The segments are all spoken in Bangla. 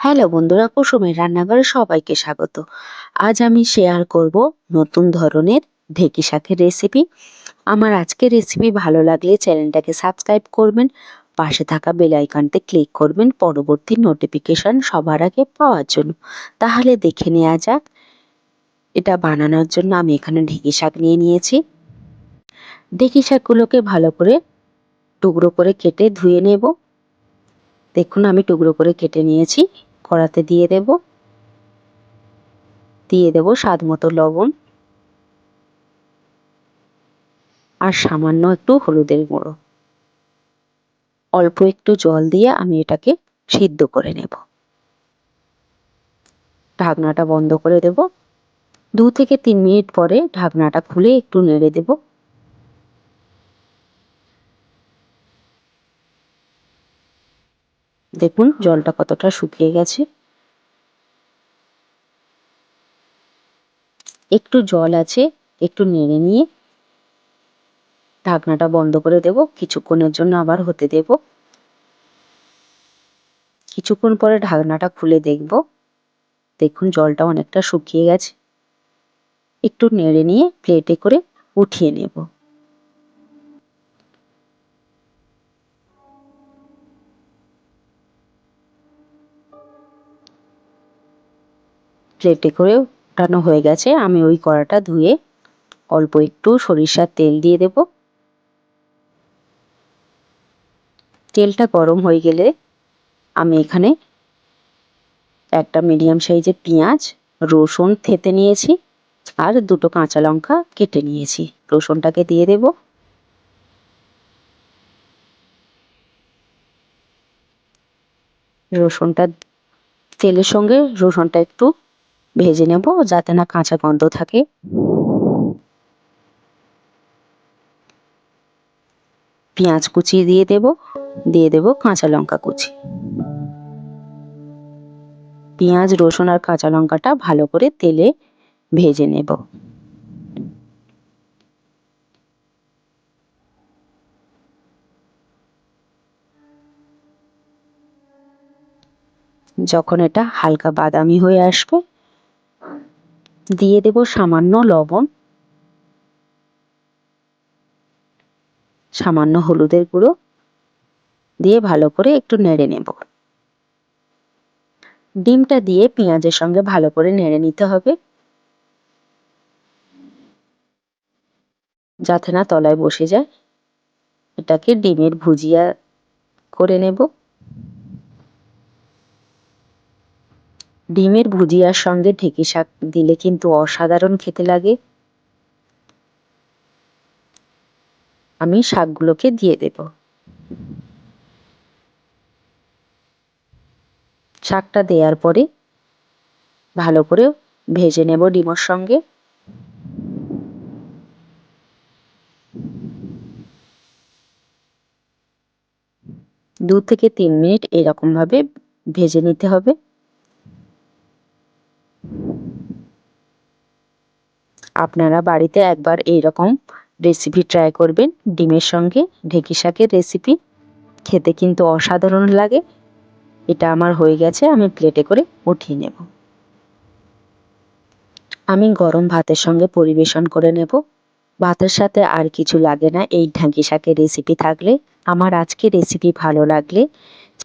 হ্যালো বন্ধুরা, কুসুমের রান্নাঘরে সবাইকে স্বাগত। আজ আমি শেয়ার করব নতুন ধরনের ঢেঁকি শাকের রেসিপি আমার আজকের রেসিপি ভালো লাগলে চ্যানেলটাকে সাবস্ক্রাইব করবেন, পাশে থাকা বেল আইকনতে ক্লিক করবেন, পরবর্তী নোটিফিকেশন সবার আগে পাওয়ার জন্য। তাহলে দেখে নেওয়া যাক, এটা বানানোর জন্য আমি এখানে ঢেঁকি শাক নিয়ে নিয়েছি। ঢেঁকি শাকগুলোকে ভালো করে টুকরো করে কেটে ধুয়ে নেব। দেখুন, আমি টুকরো করে কেটে নিয়েছি। কড়াতে দিয়ে দেব। দিয়ে দেব স্বাদ মতো লবণ আর সামান্য একটু হলুদের গুঁড়ো। অল্প একটু জল দিয়ে আমি এটাকে সিদ্ধ করে নেব। ঢাকনাটা বন্ধ করে দেব। দু থেকে তিন মিনিট পরে ঢাকনাটা খুলে একটু নেড়ে দেব। দেখুন, জলটা কতটা শুকিয়ে গেছে। একটু জল আছে, একটু নেড়ে নিয়ে ঢাকনাটা বন্ধ করে দেব। কিছুক্ষণের জন্য আবার হতে দেব। কিছুক্ষণ পরে ঢাকনাটা খুলে দেখব। দেখুন, জলটা অনেকটা শুকিয়ে গেছে। একটু নেড়ে নিয়ে প্লেটে করে উঠিয়ে নেব। প্লেটে করে ওঠানো হয়ে গেছে। আমি ওই কড়াটা ধুয়ে অল্প একটু সরিষার তেল দিয়ে দেব। তেলটা গরম হয়ে গেলে আমি এখানে একটা মিডিয়াম সাইজের পেঁয়াজ, রসুন থেতে নিয়েছি আর দুটো কাঁচা লঙ্কা কেটে নিয়েছি। রসুনটাকে দিয়ে দেব। রসুনটা তেলের সঙ্গে রসুনটা একটু ভেজে নেব যাতে না কাঁচা গন্ধ থাকে। পেঁয়াজ কুচি দিয়ে দেব দিয়ে দেব কাঁচা লঙ্কা কুচি। পেঁয়াজ, রসুন আর কাঁচা লঙ্কাটা ভালো করে তেলে ভেজে নেব। যখন এটা হালকা বাদামি হয়ে আসবে দিয়ে দেব সামান্য লবণ, সামান্য হলুদের গুঁড়ো দিয়ে ভালো করে একটু নেড়ে নেব। ডিমটা দিয়ে পেঁয়াজের সঙ্গে ভালো করে নেড়ে নিতে হবে। যাতে না তলায় বসে যায়। এটাকে ডিমের ভুজিয়া করে নেব। ডিমের ভুজিয়ার সঙ্গে ঢেঁকি শাক দিলে কিন্তু অসাধারণ খেতে লাগে। আমি শাকগুলোকে দিয়ে দেব। শাকটা দেওয়ার পরে ভালো করে ভেজে নেব ডিমের সঙ্গে। দু থেকে তিন মিনিট এরকমভাবে ভেজে নিতে হবে। আপনারা বাড়িতে একবার এইরকম রেসিপি ট্রাই করবেন। ডিমের সঙ্গে ঢেঁকি শাকের রেসিপি খেতে কিন্তু অসাধারণ লাগে। এটা আমার হয়ে গেছে, আমি প্লেটে করে উঠিয়ে নেব। আমি গরম ভাতের সঙ্গে পরিবেশন করে নেব। ভাতের সাথে আর কিছু লাগে না, এই ঢাকি শাকের রেসিপি থাকলে। আমার আজকে রেসিপি ভালো লাগলে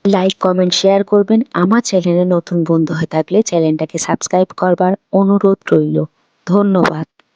লাইক কমেন্ট শেয়ার করবেন। আমার চ্যানেলে নতুন বন্ধু হয়ে থাকলে চ্যানেলটাকে সাবস্ক্রাইব করবার অনুরোধ রইল। ধন্যবাদ।